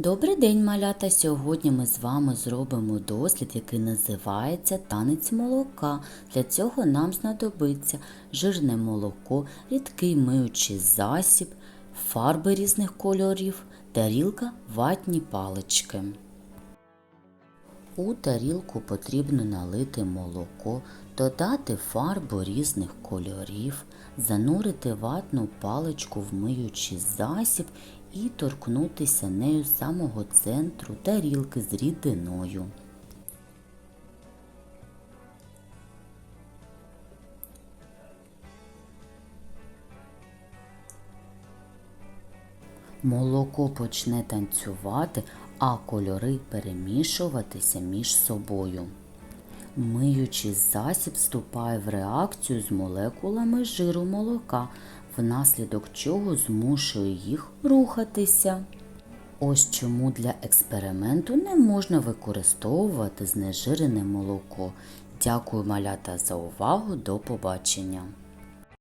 Добрий день, малята! Сьогодні ми з вами зробимо дослід, який називається танець молока. Для цього нам знадобиться жирне молоко, рідкий миючий засіб, фарби різних кольорів, тарілка, ватні палички. У тарілку потрібно налити молоко, додати фарбу різних кольорів, занурити ватну паличку в миючий засіб і торкнутися нею з самого центру тарілки з рідиною. Молоко почне танцювати, а кольори перемішуватися між собою. Миючий засіб вступає в реакцію з молекулами жиру молока, внаслідок чого змушує їх рухатися. Ось чому для експерименту не можна використовувати знежирене молоко. Дякую малята за увагу. До побачення!